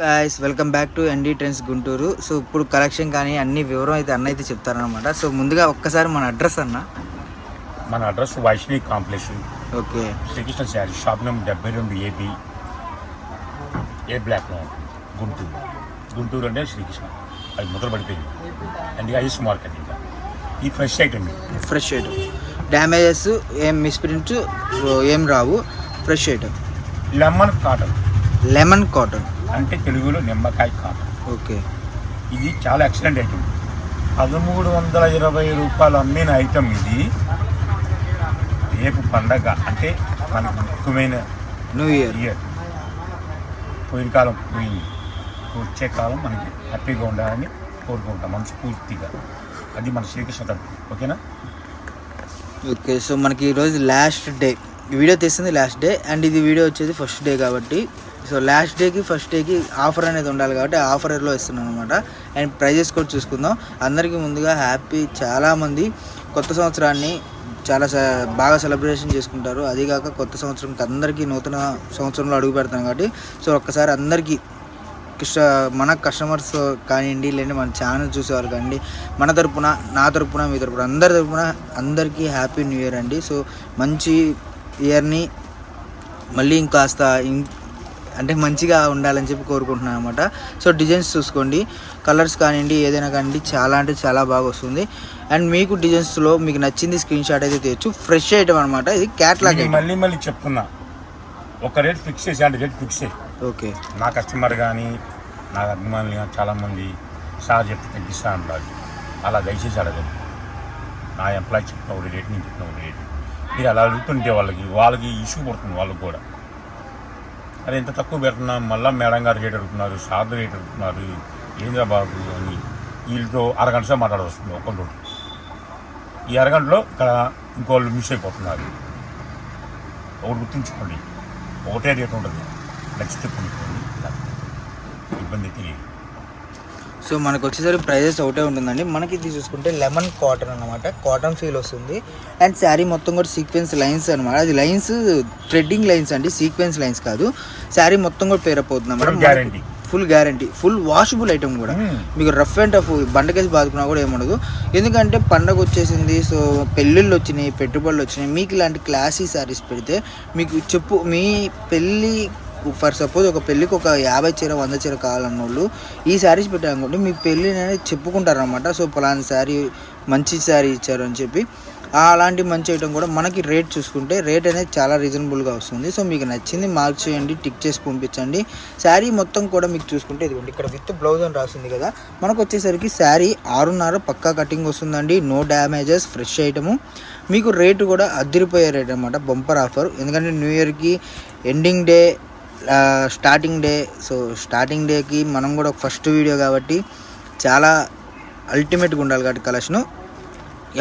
Guys welcome back to ND trends Guntur so ఇప్పుడు collection కానీ అన్ని వివరం అయితే అన్న అయితే చెప్తారనమాట సో ముందుగా ఒక్కసారి మన అడ్రస్ అన్న. మన address Vaishnavi complex. Okay. Srikrishna sari shop number డెబ్బై రెండు AB A block Guntur. Guntur అంటే శ్రీకృష్ణ. అది ముద్ర పడిపోయింది. అండ్ ఐస్ మార్కెట్ ఇంకా ఈ fresh item fresh item damages ఏం మిస్ప్రింట్ ఏం రావు. Fresh item lemon cotton lemon cotton అంటే తెలుగులో నిమ్మకాయ కాటన్ ఓకే. ఇది చాలా ఎక్సలెంట్ ఐటమ్ పదమూడు వందల ఇరవై రూపాయలు అమ్మిన ఐటమ్ ఇది. రేపు పండగ అంటే మనకు ముఖ్యమైన న్యూ ఇయర్ ఇయర్ పోయిన కాలం పోయింది. వచ్చే కాలం మనకి హ్యాపీగా ఉండాలని కోరుకుంటాం మనస్ఫూర్తిగా. అది మన శ్రీకృష్ణ ఓకేనా? ఓకే సో మనకి ఈరోజు లాస్ట్ డే వీడియో తీస్తుంది లాస్ట్ డే అండ్ ఇది వీడియో వచ్చేది ఫస్ట్ డే కాబట్టి సో లాస్ట్ డేకి ఫస్ట్ డేకి ఆఫర్ అనేది ఉండాలి కాబట్టి ఆఫర్లో ఇస్తున్నాను అనమాట అండ్ ప్రైజెస్ కూడా చూసుకుందాం. అందరికీ ముందుగా హ్యాపీ చాలామంది కొత్త సంవత్సరాన్ని చాలా బాగా సెలబ్రేషన్ చేసుకుంటారు. అదిగాక కొత్త సంవత్సరంకి అందరికీ నూతన సంవత్సరంలో అడుగు పెడతాం కాబట్టి. సో ఒక్కసారి అందరికీ కష్ట మన కస్టమర్స్ కానివ్వండి లేదంటే మన ఛానల్ చూసేవారు కానివ్వండి మన తరపున నా తరపున మీ తరపున అందరి తరపున అందరికీ హ్యాపీ న్యూ ఇయర్ అండి. సో మంచి ఇయర్ని మళ్ళీ ఇంకాస్త ఇం- అంటే మంచిగా ఉండాలని చెప్పి కోరుకుంటున్నాను అనమాట సో డిజైన్స్ చూసుకోండి. కలర్స్ కానివ్వండి ఏదైనా కానివ్వండి చాలా అంటే చాలా బాగా వస్తుంది. అండ్ మీకు డిజైన్స్లో మీకు నచ్చింది స్క్రీన్ షాట్ అయితే తీయచ్చు. ఫ్రెష్ ఐటమ్ అనమాట ఇది క్యాట్లాగ్ మళ్ళీ మళ్ళీ చెప్తున్నా. ఒక రేట్ ఫిక్స్ చేసి అంటే రేట్ ఫిక్స్ ఓకే నా కస్టమర్ కానీ నా అభిమానులు కానీ చాలామంది సార్ చెప్తే తగ్గిస్తా అంటారు. అలా దయచేసి అడగదు నా ఎంప్లాయ్ చెప్పిన ఒక రేట్ నేను చెప్పిన ఒక రేట్ మీరు అలా అడుగుతుంటే వాళ్ళకి వాళ్ళకి ఇష్యూ పడుతుంది వాళ్ళకి కూడా. అరే ఎంత తక్కువ పెడుతున్నాం మళ్ళీ మేడం గారు రేట్ అడుగుతున్నారు సార్ రేట్ అడుగుతున్నారు ఏంద్రా బాబు అని వీళ్ళతో అరగంట సేపు మాట్లాడవస్తుంది వస్తుంది ఈ అరగంటలో ఇక్కడ ఇంకోళ్ళు మిస్ అయిపోతున్నారు. ఒకటి గుర్తుంచుకోండి ఒకటే రేట్ ఉంటుంది. నచ్చితే కొనుక్కోండి ఇబ్బంది తెలియదు సో మనకు వచ్చేసరికి ప్రైజెస్ ఒకటే ఉంటుందండి. మనకి ఇది చూసుకుంటే లెమన్ కాటన్ అన్నమాట. కాటన్ ఫీల్ వస్తుంది. అండ్ శారీ మొత్తం కూడా సీక్వెన్స్ లైన్స్ అనమాట అది లైన్స్ థ్రెడ్డింగ్ లైన్స్ అండి. సీక్వెన్స్ లైన్స్ కాదు. శారీ మొత్తం కూడా పేరప్ అవుతుంది అన్నమాట. Guarantee. Full guarantee full washable item కూడా. Hmm. మీకు రఫ్ అండ్ టఫ్ బండకేసి బాదుకున్నా కూడా ఏముండదు ఎందుకంటే పండగ వచ్చేసింది సో పెళ్ళిళ్ళు వచ్చినాయి పెట్టుబడులు వచ్చినాయి. మీకు ఇలాంటి క్లాసీ శారీస్ పెడితే మీకు చెప్పు మీ పెళ్ళి ఫర్ సపోజ్ ఒక పెళ్ళికి ఒక యాభై చీర వంద చీర కావాలన్న వాళ్ళు ఈ శారీస్ పెట్టారనుకోండి మీ పెళ్ళిని చెప్పుకుంటారనమాట సో పలానా శారీ మంచి శారీ ఇచ్చారు అని చెప్పి అలాంటి మంచి ఐటమ్ కూడా మనకి రేట్ చూసుకుంటే రేట్ అనేది చాలా రీజనబుల్గా వస్తుంది. సో మీకు నచ్చింది మార్క్ చేయండి టిక్ చేసి పంపించండి. శారీ మొత్తం కూడా మీకు చూసుకుంటే ఇదిగోండి ఇక్కడ విత్ బ్లౌజ్ అని రాసింది కదా. మనకు వచ్చేసరికి శారీ ఆరున్నర పక్కా కటింగ్ వస్తుందండి. నో డ్యామేజెస్ ఫ్రెష్ ఐటము మీకు రేటు కూడా అదిరిపోయే రేట్ అనమాట బంపర్ ఆఫర్ ఎందుకంటే న్యూ ఇయర్కి ending day starting day so starting డేకి మనం కూడా ఫస్ట్ వీడియో కాబట్టి చాలా అల్టిమేట్గా ఉండాలి కాబట్టి కలెక్షను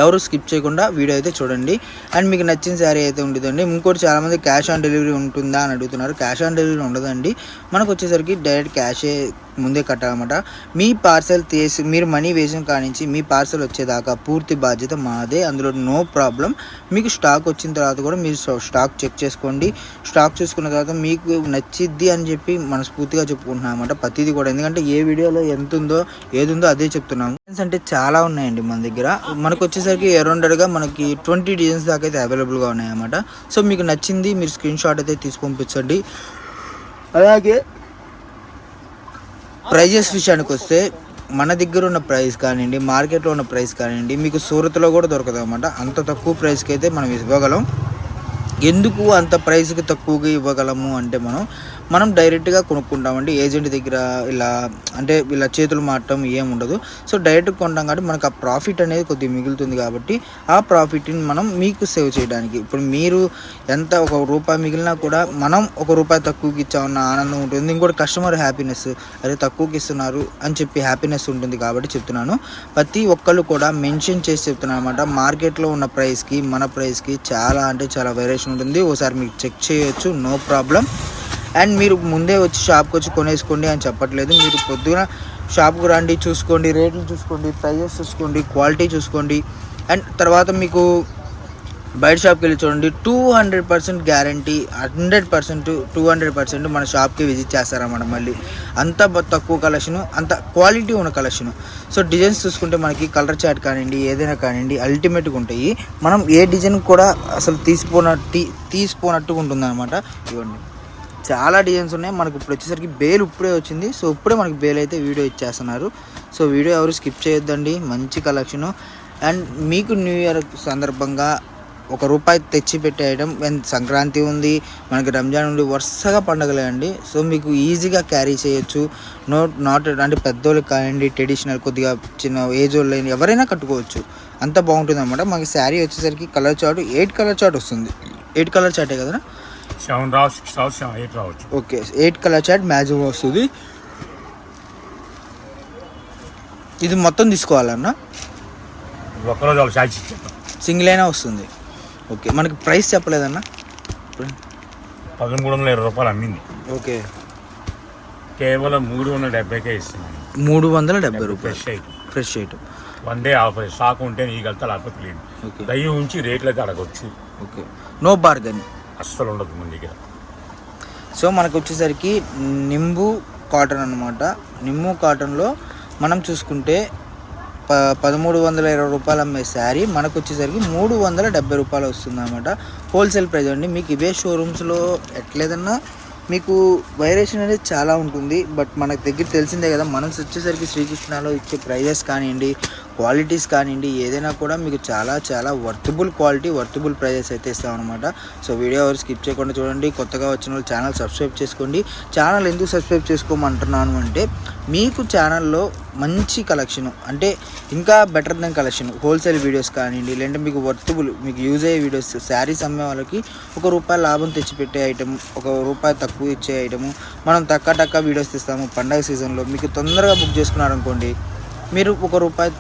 ఎవరు స్కిప్ చేయకుండా వీడియో అయితే చూడండి. అండ్ మీకు నచ్చిన శారీ అయితే ఉంటుందండి ఇంకోటి చాలామంది క్యాష్ ఆన్ డెలివరీ ఉంటుందా అని అడుగుతున్నారు. క్యాష్ ఆన్ డెలివరీ ఉండదండి. మనకు వచ్చేసరికి డైరెక్ట్ క్యాషే ముందే కట్టాలన్నమాట. మీ పార్సల్ తీసి మీరు మనీ వేసిన కానించి మీ పార్సల్ వచ్చేదాకా పూర్తి బాధ్యత మాదే. అందులో నో ప్రాబ్లం మీకు స్టాక్ వచ్చిన తర్వాత కూడా మీరు స్టాక్ చెక్ చేసుకోండి. స్టాక్ చూసుకున్న తర్వాత మీకు నచ్చిద్ది అని చెప్పి మనస్ఫూర్తిగా చెప్పుకుంటున్నాం అనమాట ప్రతిదీ కూడా. ఎందుకంటే ఏ వీడియోలో ఎంత ఉందో ఏది ఉందో అదే చెప్తున్నాము అంటే చాలా ఉన్నాయండి మన దగ్గర. మనకు వచ్చేసరికి అరౌండెడ్గా మనకి ట్వంటీ డిజైన్స్ దాకా అయితే అవైలబుల్గా ఉన్నాయన్నమాట. సో మీకు నచ్చింది మీరు స్క్రీన్ షాట్ అయితే తీసి పంపించండి. అలాగే ప్రైజెస్ విషయానికి వస్తే మన దగ్గర ఉన్న ప్రైస్ కానివ్వండి మార్కెట్లో ఉన్న ప్రైస్ కానివ్వండి మీకు సూరత్లో కూడా దొరకదు అనమాట అంత తక్కువ ప్రైస్కి అయితే మనం ఇవ్వగలం. ఎందుకు అంత ప్రైస్కి తక్కువగా ఇవ్వగలము అంటే మనం మనం డైరెక్ట్గా కొనుక్కుంటామండి. ఏజెంట్ దగ్గర ఇలా అంటే ఇలా చేతులు మారటం ఏం ఉండదు. సో డైరెక్ట్ కొంటాం కాబట్టి మనకు ఆ ప్రాఫిట్ అనేది కొద్దిగా మిగులుతుంది కాబట్టి ఆ ప్రాఫిట్ని మనం మీకు సేవ్ చేయడానికి. ఇప్పుడు మీరు ఎంత ఒక రూపాయి మిగిలినా కూడా మనం ఒక రూపాయి తక్కువకి ఇచ్చామన్న ఆనందం ఉంటుంది. ఇంకోటి కస్టమర్ హ్యాపీనెస్. అదే తక్కువకి ఇస్తున్నారు అని చెప్పి హ్యాపీనెస్ ఉంటుంది కాబట్టి చెప్తున్నాను. ప్రతి ఒక్కళ్ళు కూడా మెన్షన్ చేసి చెప్తున్నాను అనమాట మార్కెట్లో ఉన్న ప్రైస్కి మన ప్రైస్కి చాలా అంటే చాలా వేరియేషన్ ఉంటుంది. ఒకసారి మీకు చెక్ చేయొచ్చు. నో ప్రాబ్లం అండ్ మీరు ముందే వచ్చి షాప్కి వచ్చి కొనేసుకోండి అని చెప్పట్లేదు. మీరు పొద్దున షాప్కి రండి చూసుకోండి రేట్లు చూసుకోండి ప్రైజెస్ చూసుకోండి క్వాలిటీ చూసుకోండి. అండ్ తర్వాత మీకు బయట షాప్కి వెళ్ళి చూడండి two hundred percent guarantee hundred percent two hundred percent మన షాప్కి విజిట్ చేస్తారన్నమాట మళ్ళీ. అంత తక్కువ కలెక్షను అంత క్వాలిటీ ఉన్న కలెక్షను సో డిజైన్స్ చూసుకుంటే మనకి కలర్ చాట్ కానివ్వండి ఏదైనా కానివ్వండి అల్టిమేట్గా ఉంటాయి. మనం ఏ డిజైన్ కూడా అసలు తీసిపోనట్టు తీసిపోనట్టుగా ఉంటుంది అనమాట ఇవ్వండి. చాలా డిజైన్స్ ఉన్నాయి. మనకి ఇప్పుడు వచ్చేసరికి బేల్ ఇప్పుడే వచ్చింది. సో ఇప్పుడే మనకి బేల్ అయితే వీడియో ఇచ్చేస్తున్నారు. సో వీడియో ఎవరు స్కిప్ చేయొద్దండి. మంచి కలెక్షను అండ్ మీకు న్యూ ఇయర్ సందర్భంగా ఒక రూపాయి తెచ్చి పెట్టే ఐటమ్ అండ్ సంక్రాంతి ఉంది మనకి రంజాన్ ఉంది వరుసగా పండగలే అండి సో మీకు ఈజీగా క్యారీ చేయొచ్చు. నో నాట్ అంటే పెద్దోళ్ళకి కానివ్వండి ట్రెడిషనల్ కొద్దిగా చిన్న ఏజ్ వాళ్ళు అయినా ఎవరైనా కట్టుకోవచ్చు. అంత బాగుంటుంది అనమాట మాకు శారీ వచ్చేసరికి colour chart eight colour chart వస్తుంది. ఎయిట్ కలర్ చార్టే కదా సెవెన్ సిక్స్ ఎయిట్ రావచ్చు. Okay eight colour chart magic వస్తుంది. ఇది మొత్తం తీసుకోవాలన్నా? సింగిల్ అయినా వస్తుంది. ఓకే మనకి ప్రైస్ చెప్పలేదన్నా? పదమూడు వందల ఇరవై రూపాయలు అమ్మింది. ఓకే. కేవలం మూడు వందల డెబ్బైకే ఇస్తున్నాను మూడు వందల డెబ్బై రూపాయలు. ఫ్రెష్ అయితే fresh item. One day offer stock ఉంటే నీకు వెళ్తా లేకపోతే లేదు. దయ్యం ఉంచి రేట్లు అయితే అడగొచ్చు ఓకే. నో బార్గన్ అస్సలు ఉండదు మన దగ్గర. సో మనకు వచ్చేసరికి నింబు కాటన్ అనమాట నిమ్ము కాటన్లో మనం చూసుకుంటే ప పదమూడు వందల ఇరవై రూపాయలు అమ్మే శారీ మనకు వచ్చేసరికి మూడు వందల డెబ్బై రూపాయలు వస్తుంది అనమాట హోల్సేల్ ప్రైస్ అండి. మీకు ఇవే షోరూమ్స్లో ఎట్లేదన్నా మీకు వైరేషన్ అనేది చాలా ఉంటుంది. బట్ మనకు దగ్గర తెలిసిందే కదా మనం వచ్చేసరికి శ్రీకృష్ణలో ఇచ్చే ప్రైజెస్ కానివ్వండి క్వాలిటీస్ కానివ్వండి ఏదైనా కూడా మీకు చాలా చాలా వర్తబుల్ క్వాలిటీ వర్తబుల్ ప్రైజెస్ అయితే ఇస్తామన్నమాట. సో వీడియో ఎవరు స్కిప్ చేయకుండా చూడండి. కొత్తగా వచ్చిన వాళ్ళు ఛానల్ సబ్స్క్రైబ్ చేసుకోండి. ఛానల్ ఎందుకు సబ్స్క్రైబ్ చేసుకోమంటున్నాను అంటే మీకు ఛానల్లో మంచి కలెక్షన్ అంటే ఇంకా better then collection wholesale videos కానివ్వండి లేదంటే మీకు వర్తబుల్ మీకు యూజ్ అయ్యే వీడియోస్ శారీస్ అమ్మే వాళ్ళకి ఒక రూపాయి లాభం తెచ్చిపెట్టే ఐటమ్ ఒక రూపాయి తక్కువ ఇచ్చే ఐటము మనం తక్క టక్క వీడియోస్ తీస్తాము పండగ సీజన్లో మీకు తొందరగా బుక్ చేసుకున్నారనుకోండి మీరు ఒక రూపాయి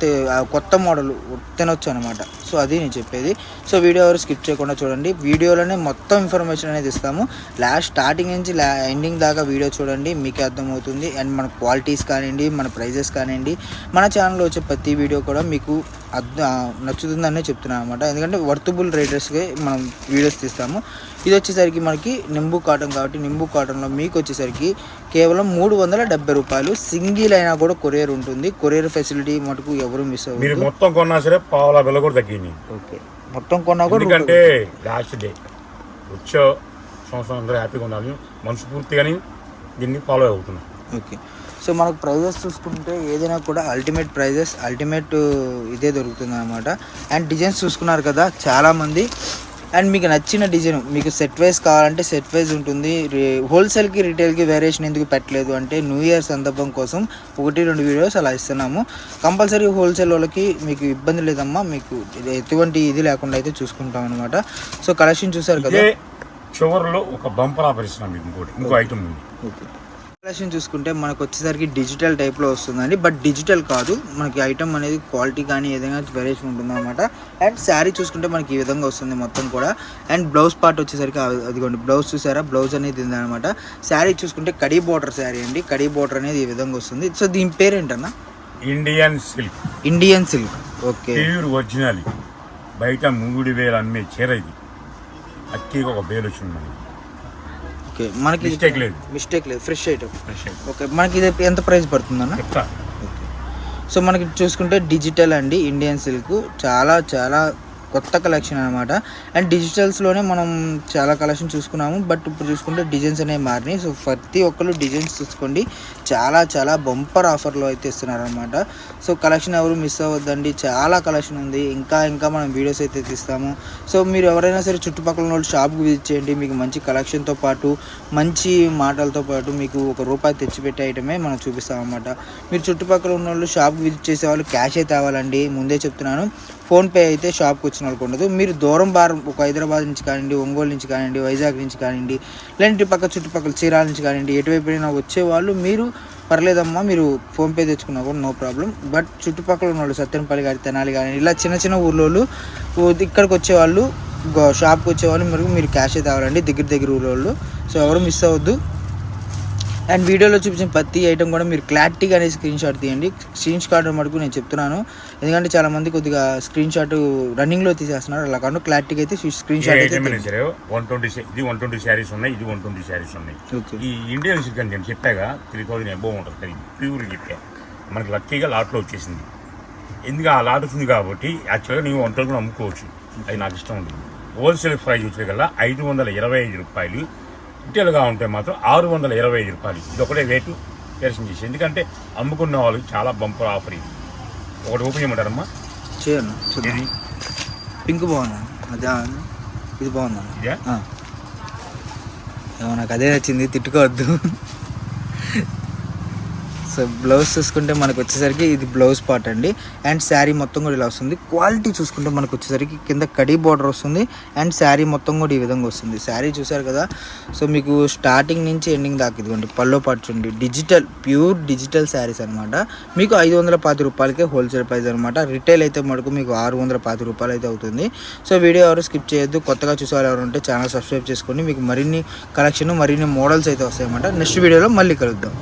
కొత్త మోడల్ తినొచ్చు అనమాట సో అది నేను చెప్పేది. సో వీడియో ఎవరు స్కిప్ చేయకుండా చూడండి. వీడియోలోనే మొత్తం ఇన్ఫర్మేషన్ అనేది ఇస్తాము. లాస్ట్ స్టార్టింగ్ నుంచి లా ఎండింగ్ దాకా వీడియో చూడండి. మీకే అర్థమవుతుంది. అండ్ మన క్వాలిటీస్ కానివ్వండి మన ప్రైజెస్ కానివ్వండి మన ఛానల్లో వచ్చే ప్రతి వీడియో కూడా మీకు అర్థ నచ్చుతుందనే చెప్తున్నాను అనమాట ఎందుకంటే వర్తబుల్ రేటర్స్కి మనం వీడియోస్ తీస్తాము. ఇది వచ్చేసరికి మనకి నింబు కాటన్ కాబట్టి నింబు కాటన్లో మీకు వచ్చేసరికి కేవలం మూడు వందల డెబ్బై రూపాయలు సింగిల్ అయినా కూడా కొరియర్ ఉంటుంది. కొరియర్ ఫెసిలిటీ మటుకు ఎవరు మిస్ అవ్వదు మొత్తం కొన్నా సరే పావుల బిల్ల కూడా తగ్గింది. ఓకే. మొత్తం కొన్నా కూడా ఎందుకంటే లాస్ట్ డే వచ్చే సంవత్సరం అందరూ హ్యాపీగా ఉండాలి. మనస్ఫూర్తిగాని దీన్ని ఫాలో అవుతున్నాం. ఓకే. సో మనకు ప్రైజెస్ చూసుకుంటే ఏదైనా కూడా అల్టిమేట్ ప్రైజెస్ అల్టిమేట్ ఇదే దొరుకుతుంది అనమాట అండ్ డిజైన్స్ చూసుకున్నారు కదా చాలామంది. అండ్ మీకు నచ్చిన డిజైన్ మీకు సెట్ వైజ్ కావాలంటే సెట్ వైజ్ ఉంటుంది. రే- హోల్సేల్కి రీటైల్కి వేరియేషన్ ఎందుకు పెట్టలేదు అంటే న్యూ ఇయర్ సందర్భం కోసం ఒకటి రెండు వీడియోస్ అలా ఇస్తున్నాము. కంపల్సరీ హోల్సేల్ వాళ్ళకి మీకు ఇబ్బంది లేదమ్మా. మీకు ఎటువంటి ఇది లేకుండా అయితే చూసుకుంటాం అనమాట సో కలెక్షన్ చూసారు కదా చివరిలో ఒక బంపర్ మీకు ఇంకోటి ఇంకో ఐటమ్ ఉంది. ఓకే కలెక్షన్ చూసుకుంటే మనకు వచ్చేసరికి డిజిటల్ టైప్లో వస్తుందండి. బట్ డిజిటల్ కాదు. మనకి ఐటమ్ అనేది క్వాలిటీ కానీ ఏదైనా వేరియేషన్ ఉంటుంది అనమాట అండ్ శారీ చూసుకుంటే మనకి ఈ విధంగా వస్తుంది మొత్తం కూడా. అండ్ బ్లౌజ్ పార్ట్ వచ్చేసరికి అదిగోండి. బ్లౌజ్ చూసారా? బ్లౌజ్ అనేది ఉంది అనమాట శారీ చూసుకుంటే కడీ బోర్డర్ శారీ అండి. కడీ బోర్డర్ అనేది ఈ విధంగా వస్తుంది. సో దీని పేరు ఏంటన్నా? Indian silk Indian silk okay pure original బయట మూడు వేలు అమ్మే చీర ఇది. అక్కిగా ఒక బేలు వచ్చింది మనకి. ఓకే మనకి మిస్టేక్ లేదు. మిస్టేక్ లేదు. Fresh item fresh item. Okay మనకి ఇది ఎంత ప్రైస్ పడుతుందన్న? చెప్తా. సో మనకి చూసుకుంటే డిజిటల్ అండి. ఇండియన్ సిల్క్ చాలా చాలా కొత్త కలెక్షన్ అనమాట అండ్ డిజిటల్స్లోనే మనం చాలా కలెక్షన్ చూసుకున్నాము. బట్ ఇప్పుడు చూసుకుంటే డిజైన్స్ అనేవి మారినాయి. సో ప్రతి ఒక్కరు డిజైన్స్ చూసుకోండి. చాలా చాలా బంపర్ ఆఫర్లో అయితే ఇస్తున్నారనమాట సో కలెక్షన్ ఎవరు మిస్ అవ్వద్దండి. చాలా కలెక్షన్ ఉంది. ఇంకా ఇంకా మనం వీడియోస్ అయితే తీస్తాము. సో మీరు ఎవరైనా సరే చుట్టుపక్కల ఉన్న వాళ్ళు షాప్కి విజిట్ చేయండి. మీకు మంచి కలెక్షన్తో పాటు మంచి మాటలతో పాటు మీకు ఒక రూపాయి తెచ్చిపెట్టే ఐటమే మనం చూపిస్తాం అనమాట మీరు చుట్టుపక్కల ఉన్న వాళ్ళు షాప్కి విజిట్ చేసే వాళ్ళు క్యాష్ అయితే అవ్వాలండి ముందే చెప్తున్నాను. ఫోన్పే అయితే షాప్కి వచ్చిన వాళ్ళకి ఉండదు. మీరు దూరం బారం ఒక హైదరాబాద్ నుంచి కానివ్వండి ఒంగోలు నుంచి కానివ్వండి వైజాగ్ నుంచి కానివ్వండి లేదంటే పక్క చుట్టుపక్కల చీరాల నుంచి కానివ్వండి ఎటువైపు వచ్చేవాళ్ళు మీరు పర్లేదమ్మా మీరు ఫోన్పే తెచ్చుకున్నా కూడా నో ప్రాబ్లం బట్ చుట్టుపక్కల ఉన్న వాళ్ళు సత్యనపల్లి కానీ తెనాలి కానీ ఇలా చిన్న చిన్న ఊర్లోళ్ళు ఇక్కడికి వచ్చేవాళ్ళు షాప్కి వచ్చేవాళ్ళు మీరు మీరు క్యాష్ అయితే అవ్వాలండి దగ్గర దగ్గర ఊళ్ళో సో ఎవరు మిస్ అవ్వద్దు. అండ్ వీడియోలో చూపించిన ప్రతి ఐటమ్ కూడా మీరు క్లారిటీగా అనేది స్క్రీన్ షాట్ తీయండి. స్క్రీన్ షాట్ మటుకు నేను చెప్తున్నాను. ఎందుకంటే చాలా మంది కొద్దిగా స్క్రీన్ షాట్ రన్నింగ్లో తీసేస్తున్నారు. అలా కాకుండా క్లారిటీగా అయితే స్క్రీన్ షాట్ అయితే వన్ ట్వంటీ ఇది వన్ ట్వంటీ శారీస్ ఉన్నాయి ఇది వన్ ట్వంటీ శారీస్ ఉన్నాయి. ఈ ఇండియన్ సిల్క్ అని నేను చెప్పాగా త్రీ థౌజండ్ ఎబో ఉంటుంది. ప్యూర్ చెప్పా. మనకి లక్కీగా లాట్లో వచ్చేసింది. ఎందుకు ఆ లాట్ వచ్చింది కాబట్టి యాక్చువల్గా నీవు వన్ థౌసండ్ అమ్ముకోవచ్చు. అది నాకు ఇష్టం ఉంది హోల్సేల్ ప్రైస్ వచ్చే కల్లా ఐదు వందల ఇరవై ఐదు రూపాయలు రిటైల్గా ఉంటే మాత్రం ఆరు వందల ఇరవై ఐదు రూపాయలు. ఇది ఒకటే రేటు దర్శనం చేసి. ఎందుకంటే అమ్ముకున్న వాళ్ళకి చాలా బంపర్ ఆఫర్ ఇది. ఒకటి ఓపెన్ చేయమంటారమ్మా? చేయను. ఇది పింక్ బాగుందా? అదే? ఇది బాగుందా? ఇదే నాకు అదే నచ్చింది. తిట్టుకోవద్దు. సో బ్లౌజ్ చూసుకుంటే మనకు వచ్చేసరికి ఇది బ్లౌజ్ పార్ట్ అండి. అండ్ శారీ మొత్తం కూడా ఇలా వస్తుంది. క్వాలిటీ చూసుకుంటే మనకు వచ్చేసరికి కింద కడీ బార్డర్ వస్తుంది. అండ్ శారీ మొత్తం కూడా ఈ విధంగా వస్తుంది. శారీ చూసారు కదా? సో మీకు స్టార్టింగ్ నుంచి ఎండింగ్ దాకా ఇదిగోండి పల్లో పార్ట్ చూడండి. డిజిటల్ ప్యూర్ డిజిటల్ శారీస్ అనమాట మీకు ఐదు వందల పాతి రూపాయలకే హోల్సేల్ ప్రైస్ అనమాట రిటైల్ అయితే మటుకు మీకు ఆరు వందల పాతి రూపాయలు అయితే అవుతుంది. సో వీడియో ఎవరు స్కిప్ చేయొద్దు. కొత్తగా చూసేవాళ్ళు ఎవరు ఉంటే ఛానల్ సబ్స్క్రైబ్ చేసుకోండి మీకు మరిన్ని కలెక్షన్ మరిన్ని మోడల్స్ అయితే వస్తాయన్నమాట. నెక్స్ట్ వీడియోలో మళ్ళీ కలుద్దాం.